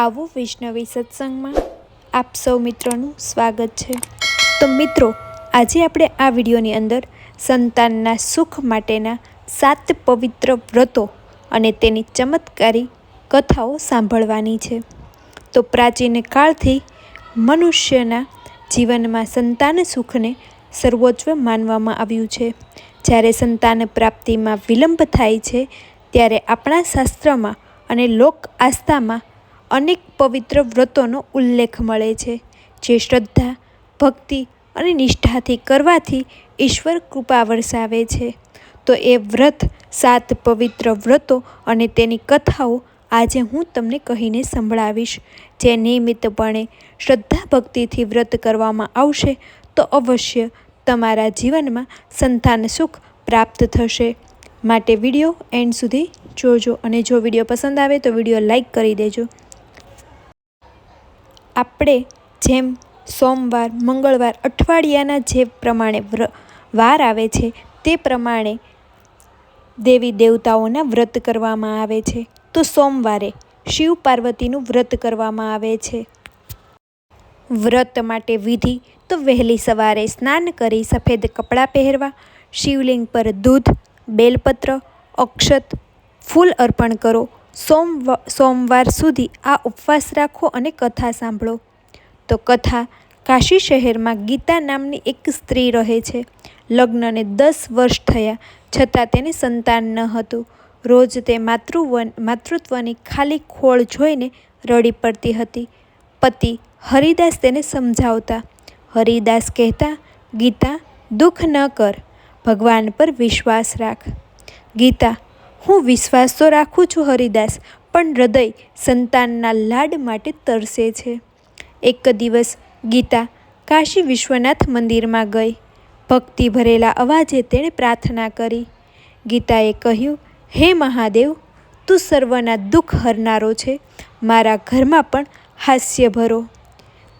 આવો વૈષ્ણવી સત્સંગમાં. આપ સૌ મિત્રોનું સ્વાગત છે. તો મિત્રો, આજે આપણે આ વિડીયોની અંદર સંતાનના સુખ માટેના સાત પવિત્ર વ્રતો અને તેની ચમત્કારી કથાઓ સાંભળવાની છે. તો પ્રાચીન કાળથી મનુષ્યના જીવનમાં સંતાન સુખને સર્વોચ્ચ માનવામાં આવ્યું છે. જ્યારે સંતાન પ્રાપ્તિમાં વિલંબ થાય છે, ત્યારે આપણા શાસ્ત્રમાં અને લોક આસ્થામાં અનેક પવિત્ર વ્રતોનો ઉલ્લેખ મળે છે, જે શ્રદ્ધા, ભક્તિ અને નિષ્ઠાથી કરવાથી ઈશ્વર કૃપા વરસાવે છે. તો એ વ્રત, સાત પવિત્ર વ્રતો અને તેની કથાઓ આજે હું તમને કહીને સંભળાવીશ. જે નિયમિતપણે શ્રદ્ધા ભક્તિથી વ્રત કરવામાં આવશે, તો અવશ્ય તમારા જીવનમાં સંતાન સુખ પ્રાપ્ત થશે. માટે વીડિયો એન્ડ સુધી જોજો અને જો વીડિયો પસંદ આવે તો વીડિયો લાઈક કરી દેજો. આપણે જેમ સોમવાર, મંગળવાર, અઠવાડિયાના જે પ્રમાણે વ્ર, વાર આવે છે, તે પ્રમાણે દેવી દેવતાઓના વ્રત કરવામાં આવે છે. તો સોમવારે શિવ પાર્વતીનું વ્રત કરવામાં આવે છે. વ્રત માટે વિધિ, તો વહેલી સવારે સ્નાન કરી સફેદ કપડાં પહેરવા, શિવલિંગ પર દૂધ, બેલપત્ર, અક્ષત, ફૂલ અર્પણ કરો સોમ સોમવાર સુધી આ ઉપવાસ રાખો અને કથા સાંભળો. તો કથા કાશી શહેરમાં ગીતા નામની એક સ્ત્રી રહે છે. લગ્નને દસ વર્ષ થયા, છતાં તેને સંતાન ન હતું. રોજ તે માતૃવન, માતૃત્વની ખાલી ખોળ જોઈને રડી પડતી હતી. પતિ હરિદાસ તેને સમજાવતા, હરિદાસ કહેતા, ગીતા, દુઃખ ન કર. ભગવાન પર વિશ્વાસ રાખ. ગીતા હું વિશ્વાસ તો રાખું છું, હરિદાસ, પણ હૃદય સંતાનના લાડ માટે તરસે છે. એક દિવસ ગીતા કાશી વિશ્વનાથ મંદિરમાં ગઈ. ભક્તિ ભરેલા અવાજે તેણે પ્રાર્થના કરી. ગીતાએ કહ્યું, હે મહાદેવ, તું સર્વના દુઃખ હરનારો છે. મારા ઘરમાં પણ હાસ્ય ભરો.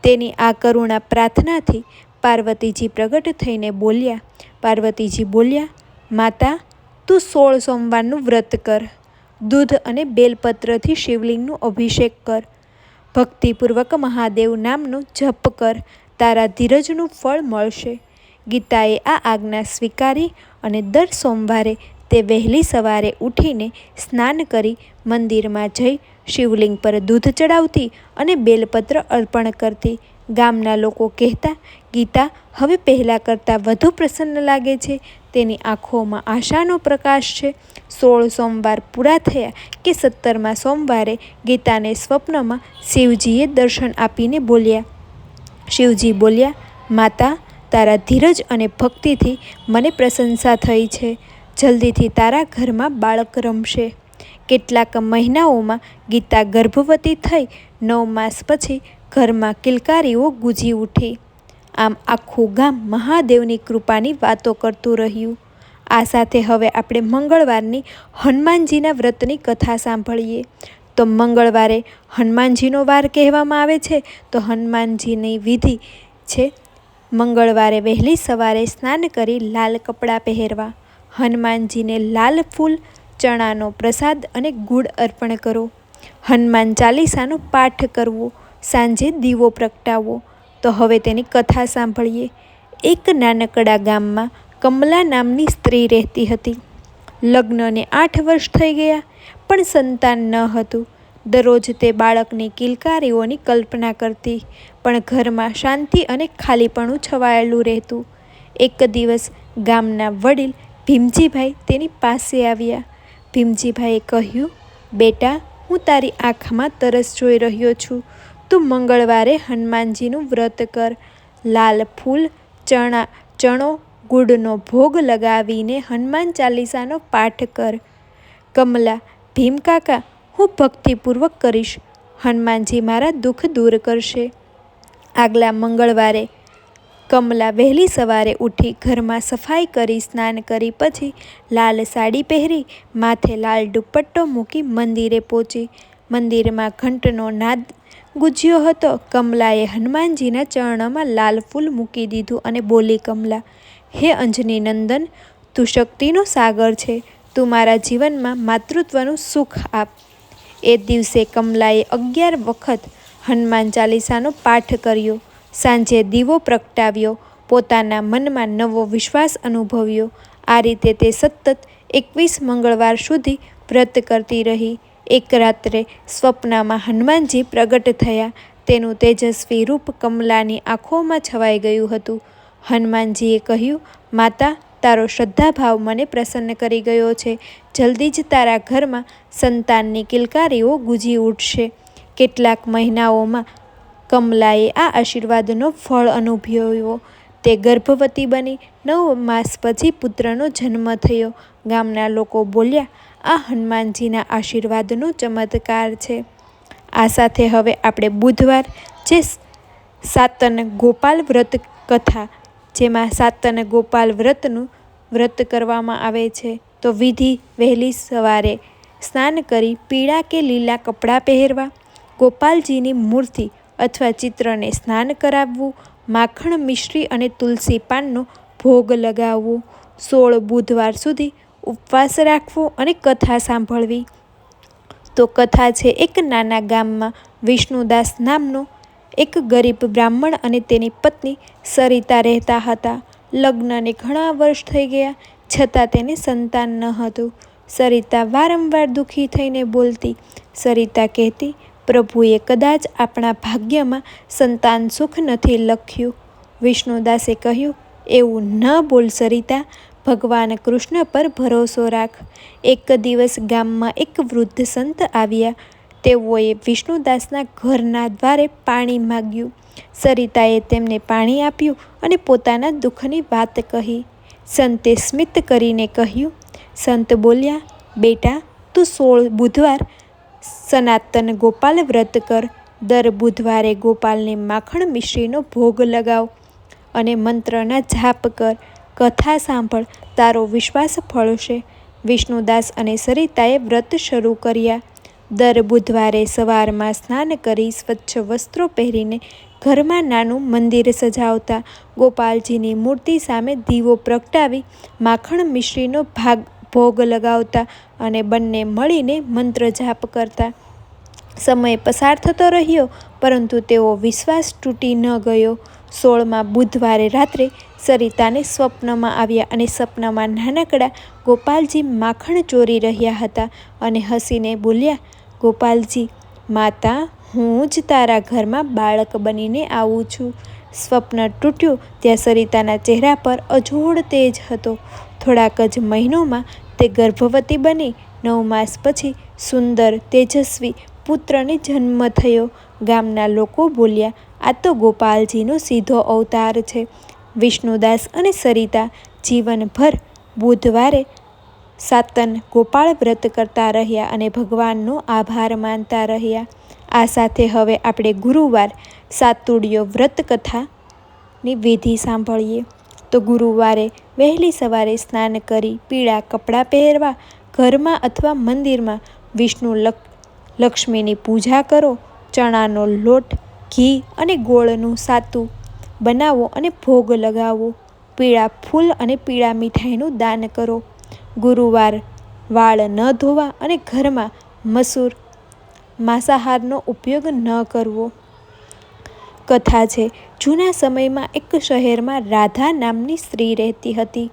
તેની આ કરુણા પ્રાર્થનાથી પાર્વતીજી પ્રગટ થઈને બોલ્યા. પાર્વતીજી બોલ્યા, માતા તું સોળ સોમવારનું વ્રત કર. દૂધ અને બેલપત્રથી શિવલિંગનું અભિષેક કર. ભક્તિપૂર્વક મહાદેવ નામનો જપ કર. તારા ધીરજનું ફળ મળશે. ગીતાએ આ આજ્ઞા સ્વીકારી અને દર સોમવારે તે વહેલી સવારે ઉઠીને સ્નાન કરી મંદિરમાં જઈ શિવલિંગ પર દૂધ ચડાવતી અને બેલપત્ર અર્પણ કરતી. ગામના લોકો કહેતા ગીતા હવે પહેલાં કરતાં વધુ પ્રસન્ન લાગે છે. તેની આંખોમાં આશાનો પ્રકાશ છે. સોળ સોમવાર પૂરા થયા કે સત્તરમાં સોમવારે ગીતાને સ્વપ્નમાં શિવજીએ દર્શન આપીને બોલ્યા. શિવજી બોલ્યા, માતા, તારા ધીરજ અને ભક્તિથી મને પ્રશંસા થઈ છે. જલ્દીથી તારા ઘરમાં બાળક રમશે. કેટલાક મહિનાઓમાં ગીતા ગર્ભવતી થઈ નવ માસ પછી ઘરમાં કિલકારીઓ ગુજી ઉઠી. આમ આખું ગામ મહાદેવની કૃપાની વાતો કરતું રહ્યું. આ સાથે હવે આપણે મંગળવારની હનુમાનજીના વ્રતની કથા સાંભળીએ. તો મંગળવારે હનુમાનજીનો વાર કહેવામાં આવે છે. તો હનુમાનજીની વિધિ છે. મંગળવારે વહેલી સવારે સ્નાન કરી લાલ કપડાં પહેરવા. હનુમાનજીને લાલ ફૂલ, ચણાનો પ્રસાદ અને ગુડ અર્પણ કરો. હનુમાન ચાલીસાનો પાઠ કરવો. સાંજે દીવો પ્રગટાવવો. તો હવે તેની કથા સાંભળીએ. એક નાનકડા ગામમાં કમલા નામની સ્ત્રી રહેતી હતી. લગ્નને આઠ વર્ષ થઈ ગયા, પણ સંતાન ન હતું. દરરોજ તે બાળકની કિલકારીઓની કલ્પના કરતી, પણ ઘરમાં શાંતિ અને ખાલીપણું છવાયેલું રહેતું. એક દિવસ ગામના વડીલ ભીમજીભાઈ તેની પાસે આવ્યા. ભીમજીભાઈએ કહ્યું, બેટા, હું તારી આંખમાં તરસ જોઈ રહ્યો છું. તું મંગળવારે હનુમાનજીનું વ્રત કર. લાલ ફૂલ, ચણા, ચણો, ગુડનો ભોગ લગાવીને હનુમાન ચાલીસાનો પાઠ કર. કમલા ભીમ કાકા હું ભક્તિપૂર્વક કરીશ. હનુમાનજી મારા દુઃખ દૂર કરશે. આગલા મંગળવારે કમલા વહેલી સવારે ઉઠી ઘરમાં સફાઈ કરી સ્નાન કરી પછી લાલ સાડી પહેરી માથે લાલ દુપટ્ટો મૂકી મંદિરે પહોંચી. મંદિરમાં ઘંટનો નાદ ગુજ્યો હતો. કમલાએ હનુમાનજીના ચરણોમાં લાલ ફૂલ મૂકી દીધું અને બોલી, કમલા, હે અંજની નંદન તું શક્તિનો સાગર છે. તું મારા જીવનમાં માતૃત્વનું સુખ આપ. એ દિવસે કમલાએ અગિયાર વખત હનુમાન ચાલીસાનો પાઠ કર્યો. સાંજે દીવો પ્રગટાવ્યો, પોતાના મનમાં નવો વિશ્વાસ અનુભવ્યો. આ રીતે તે સતત એકવીસ મંગળવાર સુધી વ્રત કરતી રહી. એક રાત્રે સ્વપ્નમાં હનુમાનજી પ્રગટ થયા. તેનું તેજસ્વી રૂપ કમલાની આંખોમાં છવાઈ ગયું હતું. હનુમાનજીએ કહ્યું, માતા, તારો શ્રદ્ધાભાવ મને પ્રસન્ન કરી ગયો છે. જલ્દી જ તારા ઘરમાં સંતાનની કિલકારીઓ ગુંજી ઉઠશે. કેટલાક મહિનાઓમાં કમલાએ આ આશીર્વાદનો ફળ અનુભવ્યો. તે ગર્ભવતી બની નવ માસ પછી પુત્રનો જન્મ થયો. ગામના લોકો બોલ્યા આ હનુમાનજીના આશીર્વાદનો ચમત્કાર છે. આ સાથે હવે આપણે બુધવાર જે સાતન ગોપાલ વ્રત કથા, જેમાં સાતન ગોપાલ વ્રતનું વ્રત કરવામાં આવે છે, તો વિધિ વહેલી સવારે સ્નાન કરી પીળા કે લીલા કપડાં પહેરવા, ગોપાલજીની મૂર્તિ અથવા ચિત્રને સ્નાન કરાવવું, માખણ, મિશ્રી અને તુલસી પાનનો ભોગ લગાવવો, સોળ બુધવાર સુધી ઉપવાસ રાખવો અને કથા સાંભળવી. તો કથા છે એક નાના ગામમાં વિષ્ણુદાસ નામનો એક ગરીબ બ્રાહ્મણ અને તેની પત્ની સરિતા રહેતા હતા. લગ્નને ઘણા વર્ષ થઈ ગયા, છતાં તેને સંતાન ન હતું. સરિતા વારંવાર દુઃખી થઈને બોલતી, સરિતા કહેતી, પ્રભુએ કદાચ આપણા ભાગ્યમાં સંતાન સુખ નથી લખ્યું. વિષ્ણુદાસે કહ્યું, એવું ન બોલ સરિતા ભગવાન કૃષ્ણ પર ભરોસો રાખ. એક દિવસ ગામમાં એક વૃદ્ધ સંત આવ્યા. તેઓએ વિષ્ણુદાસના ઘરના દ્વારે પાણી માગ્યું. સરિતાએ તેમને પાણી આપ્યું અને પોતાના દુઃખની વાત કહી. સંતે સ્મિત કરીને કહ્યું, સંત બોલ્યા, બેટા, તું સોળ બુધવાર સનાતન ગોપાલ વ્રત કર. દર બુધવારે ગોપાલને માખણ મિશ્રીનો ભોગ લગાવ અને મંત્રના જાપ કર. કથા સાંભળ, તારો વિશ્વાસ ફળશે. વિષ્ણુદાસ અને સરિતાએ વ્રત શરૂ કર્યા. દર બુધવારે સવારમાં સ્નાન કરી સ્વચ્છ વસ્ત્રો પહેરીને ઘરમાં નાનું મંદિર સજાવતા ગોપાલજીની મૂર્તિ સામે દીવો પ્રગટાવી, માખણ મિશ્રીનો ભાગ ભોગ લગાવતા અને બંને મળીને મંત્ર જાપ કરતા. સમય પસાર થતો રહ્યો, પરંતુ તેઓ વિશ્વાસ તૂટી ન ગયો. સોળમાં બુધવારે રાત્રે સરિતાને સ્વપ્નમાં આવ્યા અને સપનામાં નાનકડા ગોપાલજી માખણ ચોરી રહ્યા હતા અને હસીને બોલ્યા, ગોપાલજી, માતા, હું જ તારા ઘરમાં બાળક બનીને આવું છું. સ્વપ્ન તૂટ્યું ત્યાં સરિતાના ચહેરા પર અજોડ તેજ હતો. થોડાક જ મહિનોમાં તે ગર્ભવતી બની. નવ માસ પછી સુંદર, તેજસ્વી પુત્રને જન્મ થયો. ગામના લોકો બોલ્યા, આ તો ગોપાલજીનો સીધો અવતાર છે. વિષ્ણુદાસ અને સરિતા જીવનભર બુધવારે સાતન ગોપાળ વ્રત કરતા રહ્યા અને ભગવાનનો આભાર માનતા રહ્યા. આ સાથે હવે આપણે ગુરુવાર સાતુડિયો વ્રત કથાની વિધિ સાંભળીએ. તો ગુરુવારે વહેલી સવારે સ્નાન કરી પીળા કપડાં પહેરવા, ઘરમાં અથવા મંદિરમાં વિષ્ણુ લક્ષ્મીની પૂજા કરો. ચણાનો લોટ, ઘી અને ગોળનું સાતું. બનાવો અને ભોગ લગાવો. પીળા ફૂલ અને પીળા મીઠાઈનું દાન કરો. ગુરુવાર વાળ ન ધોવા અને ઘરમાં મસૂર માંસાહારનો ઉપયોગ ન કરવો. કથા છે, જૂના સમયમાં એક શહેરમાં રાધા નામની સ્ત્રી રહેતી હતી.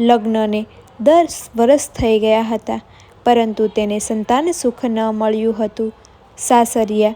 લગ્નને દસ વર્ષ થઈ ગયા હતા, પરંતુ તેને સંતાન સુખ ન મળ્યું હતું. સાસરિયા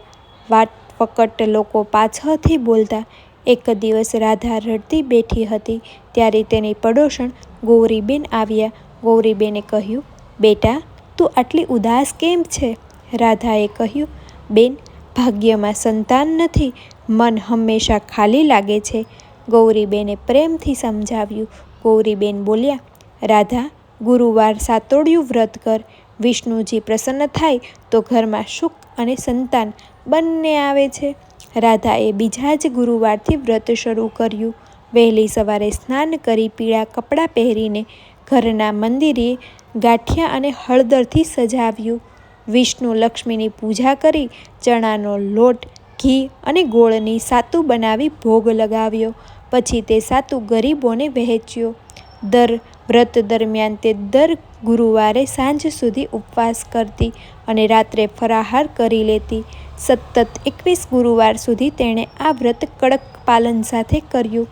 વાટ ફકટ લોકો પાછળથી બોલતા એક દિવસ રાધા રડતી બેઠી હતી. ત્યારે તેની પડોશણ ગૌરીબેન આવ્યા. ગૌરીબેને કહ્યું, બેટા, તું આટલી ઉદાસ કેમ છે? રાધાએ કહ્યું, બેન, ભાગ્યમાં સંતાન નથી. મન હંમેશા ખાલી લાગે છે. ગૌરીબેને પ્રેમથી સમજાવ્યું. ગૌરીબેન બોલ્યા, રાધા, ગુરુવાર સાતોડિયું વ્રત કર. વિષ્ણુજી પ્રસન્ન થાય તો ઘરમાં સુખ અને સંતાન બંને આવે છે. રાધાએ બીજા જ ગુરુવારથી વ્રત શરૂ કર્યું. વહેલી સવારે સ્નાન કરી પીળા કપડાં પહેરીને ઘરના મંદિરે ગાંઠિયા અને હળદરથી સજાવ્યું. વિષ્ણુ લક્ષ્મીની પૂજા કરી ચણાનો લોટ, ઘી અને ગોળની સાતુ બનાવી ભોગ લગાવ્યો. પછી તે સાતુ ગરીબોને વહેંચ્યો. દર વ્રત દરમિયાન તે દર ગુરુવારે સાંજ સુધી ઉપવાસ કરતી અને રાત્રે ફરાહાર કરી લેતી. સતત એકવીસ ગુરુવાર સુધી તેણે આ વ્રત કડક પાલન સાથે કર્યું.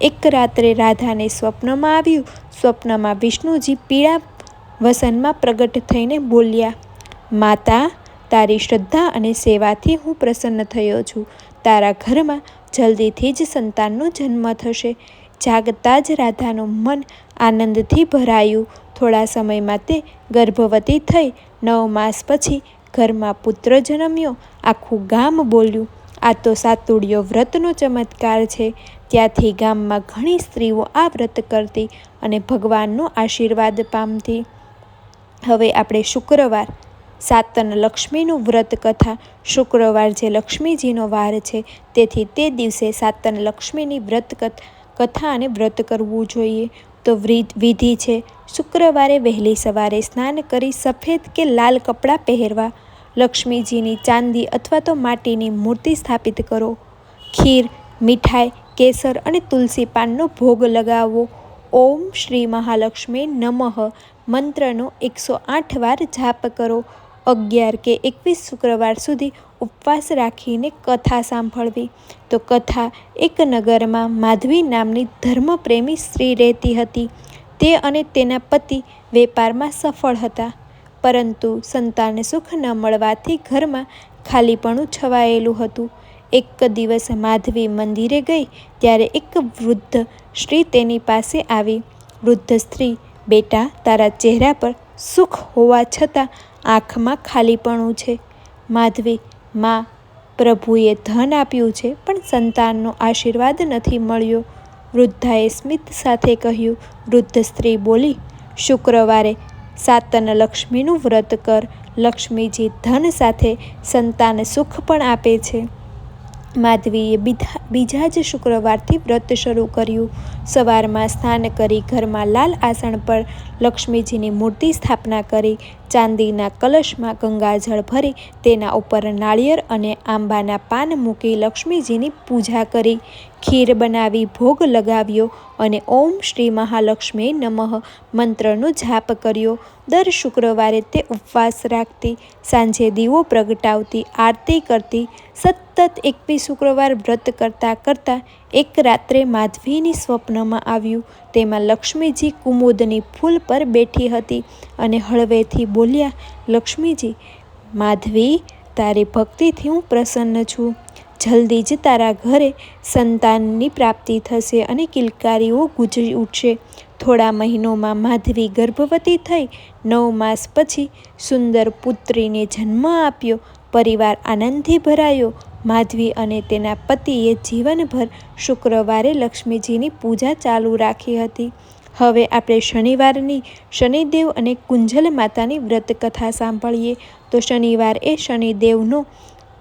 એક રાત્રે રાધાને સ્વપ્નમાં આવ્યું. સ્વપ્નમાં વિષ્ણુજી પીળા વસનમાં પ્રગટ થઈને બોલ્યા, માતા, તારી શ્રદ્ધા અને સેવાથી હું પ્રસન્ન થયો છું. તારા ઘરમાં જલ્દીથી જ સંતાનનો જન્મ થશે. જાગતા જ રાધાનું મન આનંદથી ભરાયું. થોડા સમયમાં તે ગર્ભવતી થઈ નવ માસ પછી ઘરમાં પુત્ર જન્મ્યો, આખું ગામ બોલ્યું. આ તો સાતુડિયો વ્રતનો ચમત્કાર છે. ત્યાંથી ગામમાં ઘણી સ્ત્રીઓ આ વ્રત કરતી અને ભગવાનનો આશીર્વાદ પામતી. હવે આપણે શુક્રવાર, સાતન લક્ષ્મીનું વ્રત કથા. શુક્રવાર જે લક્ષ્મીજીનો વાર છે, તેથી તે દિવસે સાતન લક્ષ્મીની વ્રત કથા અને વ્રત કરવું જોઈએ. તો વિધિ છે. શુક્રવારે વહેલી સવારે સ્નાન કરી સફેદ કે લાલ કપડાં પહેરવા. લક્ષ્મીજીની ચાંદી અથવા તો માટીની મૂર્તિ સ્થાપિત કરો. ખીર, મીઠાઈ, કેસર અને તુલસી પાનનો ભોગ લગાવો. ઓમ શ્રી મહાલક્ષ્મી નમઃ. મંત્રનો એકસો આઠ વાર જાપ કરો. અગિયાર કે એકવીસ શુક્રવાર સુધી ઉપવાસ રાખીને કથા સાંભળવી. તો કથા એક નગરમાં માધવી નામની ધર્મપ્રેમી સ્ત્રી રહેતી હતી. તે અને તેના પતિ વેપારમાં સફળ હતા. પરંતુ સંતાનને સુખ ન મળવાથી ઘરમાં ખાલીપણું છવાયેલું હતું. એક દિવસ માધવી મંદિરે ગઈ, ત્યારે એક વૃદ્ધ સ્ત્રી તેની પાસે આવી. વૃદ્ધ સ્ત્રી, બેટા, તારા ચહેરા પર સુખ હોવા છતાં આંખમાં ખાલીપણું છે. માધવી, માં, પ્રભુએ ધન આપ્યું છે, પણ સંતાનનો આશીર્વાદ નથી મળ્યો. વૃદ્ધાએ સ્મિત સાથે કહ્યું. વૃદ્ધ સ્ત્રી બોલી, શુક્રવારે સાતન લક્ષ્મીનું વ્રત કર. લક્ષ્મીજી ધન સાથે સંતાન સુખ પણ આપે છે. માધવીએ બીજા બીજા જ શુક્રવારથી વ્રત શરૂ કર્યું. સવારમાં સ્નાન કરી ઘરમાં લાલ આસણ પર લક્ષ્મીજીની મૂર્તિ સ્થાપના કરી, ચાંદીના કલશમાં ગંગાજળ ભરી, તેના ઉપર નાળિયેર અને આંબાના પાન મૂકી લક્ષ્મીજીની પૂજા કરી. ખીર બનાવી, ભોગ લગાવ્યો અને ઓમ શ્રી મહાલક્ષ્મી નમઃ મંત્રનો જાપ કર્યો. દર શુક્રવારે તે ઉપવાસ રાખતી, સાંજે દીવો પ્રગટાવતી, આરતી કરતી, સતત એકવીસ શુક્રવાર વ્રત કરતાં કરતાં એક રાત્રે માધવીની સ્વપ્નમાં આવ્યું. તેમાં લક્ષ્મીજી કુમુદની ફૂલ પર બેઠી હતી અને હળવેથી બોલ્યા, લક્ષ્મીજી, માધવી, તારી ભક્તિથી હું પ્રસન્ન છું. જલ્દી જ તારા ઘરે સંતાનની પ્રાપ્તિ થશે અને કિલકારીઓ ગુજરી ઉઠશે. થોડા મહિનોમાં માધવી ગર્ભવતી થઈ, નવ માસ પછી સુંદર પુત્રીને જન્મ આપ્યો. પરિવાર આનંદથી ભરાયો. માધવી અને તેના પતિએ જીવનભર શુક્રવારે લક્ષ્મીજીની પૂજા ચાલુ રાખી હતી. હવે આપણે શનિવારની શનિદેવ અને કુંજલ માતાની વ્રત કથા સાંભળીએ. તો શનિવાર એ શનિદેવનો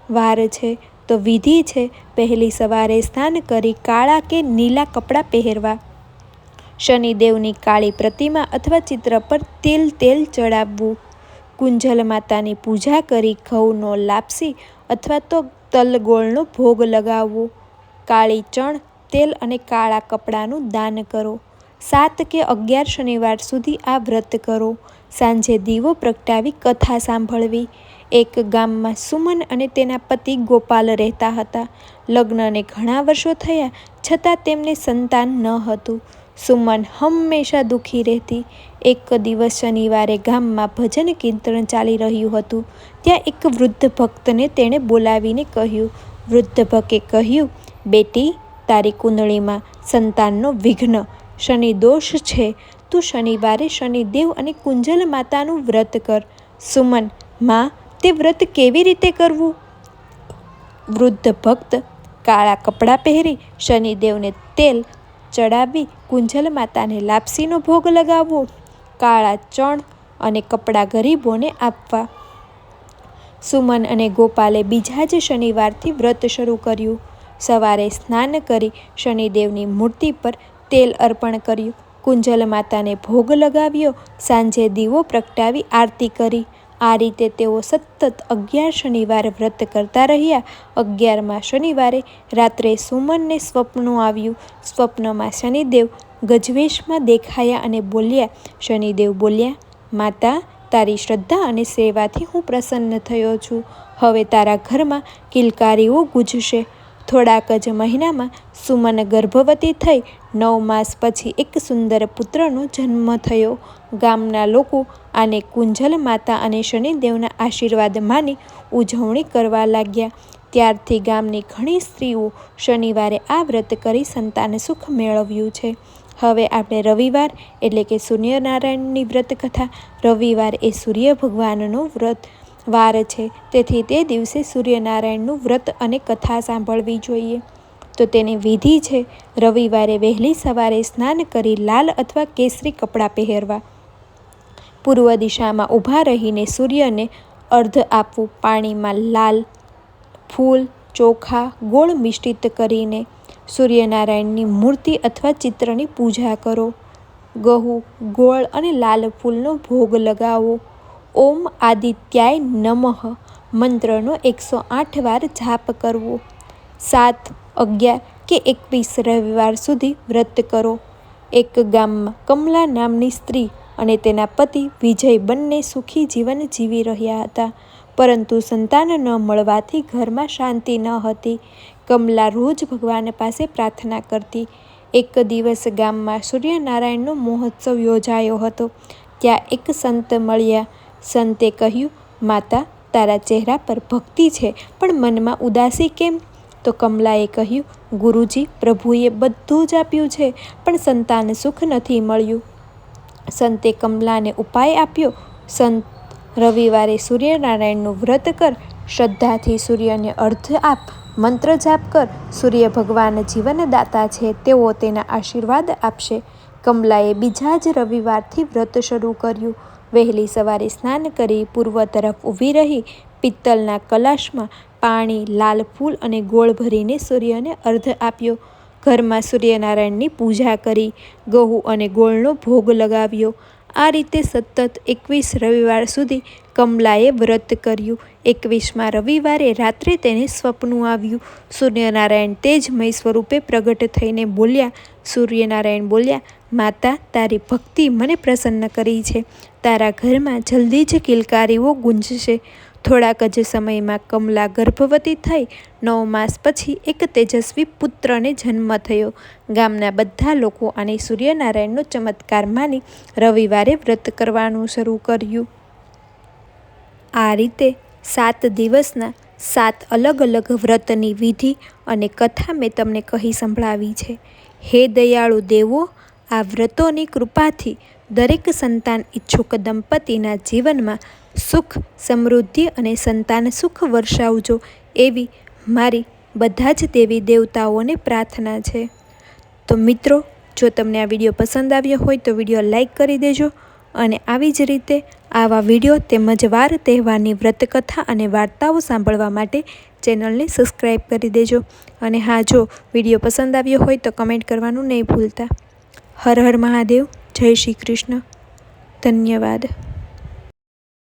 વાર છે. તો વિધિ છે, પહેલી સવારે સ્નાન કરી કાળા કે નીલા કપડાં પહેરવા. શનિદેવની કાળી પ્રતિમા અથવા ચિત્ર પર તેલ તેલ ચડાવવું. કુંજલ માતાની પૂજા કરી ઘઉંનો લાપસી અથવા તો તલગોળનો ભોગ લગાવવો. કાળી ચણ, તેલ અને કાળા કપડાનું દાન કરો. સાત કે અગિયાર શનિવાર સુધી આ વ્રત કરો. સાંજે દીવો પ્રગટાવી કથા સાંભળવી. એક ગામમાં સુમન અને તેના પતિ ગોપાલ રહેતા હતા. લગ્નને ઘણા વર્ષો થયા છતાં તેમને સંતાન ન હતું. સુમન હંમેશા દુઃખી રહેતી. એક દિવસ શનિવારે ગામમાં ભજન કીર્તન ચાલી રહ્યું હતું. ત્યાં એક વૃદ્ધ ભક્તને તેણે બોલાવીને કહ્યું, વૃદ્ધ ભક્તે કહ્યું, બેટી, તારી કુંડળીમાં સંતાનનો વિઘ્ન, શનિ દોષ છે. તું શનિવારે શનિદેવ અને કુંજલ માતાનું વ્રત કર. સુમન, માં, તે વ્રત કેવી રીતે કરવું? વૃદ્ધ ભક્ત કાળા કપડાં પહેરી શનિદેવને તેલ ચડાવી કુંજલ માતાને લાપસીનો ભોગ લગાવવો, કાળા ચણ અને કપડાં ગરીબોને આપવા. સુમન અને ગોપાલે બીજા જ શનિવારથી વ્રત શરૂ કર્યું. સવારે સ્નાન કરી શનિદેવની મૂર્તિ પર તેલ અર્પણ કર્યું. કુંજલ માતાને ભોગ લગાવ્યો. સાંજે દીવો પ્રગટાવી આરતી કરી. આ રીતે તેઓ સતત અગિયાર શનિવાર વ્રત કરતા રહ્યા. અગિયારમાં શનિવારે રાત્રે સુમનને સ્વપ્ન આવ્યું. સ્વપ્નમાં શનિદેવ ગજવેશમાં દેખાયા અને બોલ્યા, શનિદેવ બોલ્યા, માતા, તારી શ્રદ્ધા અને સેવાથી હું પ્રસન્ન થયો છું. હવે તારા ઘરમાં કિલકારીઓ ગુંજશે. થોડાક જ મહિનામાં સુમન ગર્ભવતી થઈ નવ માસ પછી એક સુંદર પુત્રનો જન્મ થયો. ગામના લોકો આને કુંજલ માતા અને શનિદેવના આશીર્વાદ માની ઉજવણી કરવા લાગ્યા. ત્યારથી ગામની ઘણી સ્ત્રીઓ શનિવારે આ વ્રત કરી સંતાન સુખ મેળવ્યું છે. હવે આપણે રવિવાર એટલે કે સૂર્યનારાયણની વ્રત કથા રવિવાર એ સૂર્ય ભગવાનનો વ્રત. વાર છે. તેથી તે દિવસે સૂર્યનારાયણનું વ્રત અને કથા સાંભળવી જોઈએ. તો તેની વિધિ છે, રવિવારે વહેલી સવારે સ્નાન કરી લાલ અથવા કેસરી કપડાં પહેરવા. પૂર્વ દિશામાં ઊભા રહીને સૂર્યને અર્ધ આપવું પાણીમાં લાલ ફૂલ, ચોખા, ગોળ મિશ્રિત કરીને સૂર્યનારાયણની મૂર્તિ અથવા ચિત્રની પૂજા કરો. ગહુ, ગોળ અને લાલ ફૂલનો ભોગ લગાવો. ઓમ આદિત્યાય નમઃ. મંત્રનો એકસો આઠ વાર જાપ કરવો. સાત, અગિયાર કે એકવીસ રવિવાર સુધી વ્રત કરો. એક ગામમાં કમલા નામની સ્ત્રી અને તેના પતિ વિજય બંને સુખી જીવન જીવી રહ્યા હતા. પરંતુ સંતાન ન મળવાથી ઘરમાં શાંતિ ન હતી. કમલા રોજ ભગવાન પાસે પ્રાર્થના કરતી. એક દિવસ ગામમાં સૂર્યનારાયણનો મહોત્સવ યોજાયો હતો. ત્યાં એક સંત મળ્યા. સંતે કહ્યું, માતા, તારા ચહેરા પર ભક્તિ છે, પણ મનમાં ઉદાસી કેમ? તો કમલાએ કહ્યું, ગુરુજી, પ્રભુએ બધું જ આપ્યું છે, પણ સંતાન સુખ નથી મળ્યું. સંતે કમલાને ઉપાય આપ્યો, સંત, રવિવારે સૂર્યનારાયણનું વ્રત કર, શ્રદ્ધાથી સૂર્યને અર્ધ આપ, મંત્ર જાપ કર, સૂર્ય ભગવાન જીવનદાતા છે, તેઓ તેના આશીર્વાદ આપશે. કમલાએ બીજા જ રવિવારથી વ્રત શરૂ કર્યું. વહેલી સવારે સ્નાન કરી પૂર્વ તરફ ઊભી રહી, પિત્તલના કલાશમાં પાણી, લાલ ફૂલ અને ગોળ ભરીને સૂર્યને અર્ધ આપ્યો. ઘરમાં સૂર્યનારાયણની પૂજા કરી, ગહુ અને ગોળનો ભોગ લગાવ્યો. આ રીતે સતત એકવીસ રવિવાર સુધી કમલાએ વ્રત કર્યું. એકવીસમાં રવિવારે રાત્રે તેને સ્વપ્નું આવ્યું. સૂર્યનારાયણ તેજમય સ્વરૂપે પ્રગટ થઈને બોલ્યા, સૂર્યનારાયણ બોલ્યા માતા, તારી ભક્તિ મને પ્રસન્ન કરી છે. તારા ઘરમાં જલ્દી જ કિલકારીઓ ગુંજશે. થોડાક જ સમયમાં કમલા ગર્ભવતી થઈ, નવ માસ પછી એક તેજસ્વી પુત્રને જન્મ થયો. ગામના બધા લોકો આને સૂર્યનારાયણનો ચમત્કાર માની રવિવારે વ્રત કરવાનું શરૂ કર્યું. આ રીતે સાત દિવસના સાત અલગ અલગ વ્રતની વિધિ અને કથા મેં તમને કહી સંભળાવી છે. હે દયાળુ દેવો આ વ્રતોની કૃપાથી દરેક સંતાન ઈચ્છુક દંપતીના જીવનમાં સુખ, સમૃદ્ધિ અને સંતાન સુખ વર્ષાવજો એવી મારી બધા જ દેવી દેવતાઓને પ્રાર્થના છે. તો મિત્રો, જો તમને આ વીડિયો પસંદ આવ્યો હોય તો વીડિયો લાઈક કરી દેજો અને આવી જ રીતે આવા વીડિયો તેમજ વાર તહેવારની વ્રતકથા અને વાર્તાઓ સાંભળવા માટે ચેનલને સબસ્ક્રાઈબ કરી દેજો. અને હા, જો વીડિયો પસંદ આવ્યો હોય તો કમેન્ટ કરવાનું નહીં ભૂલતા. હર હર મહાદેવ જય શ્રી કૃષ્ણ. ધન્યવાદ.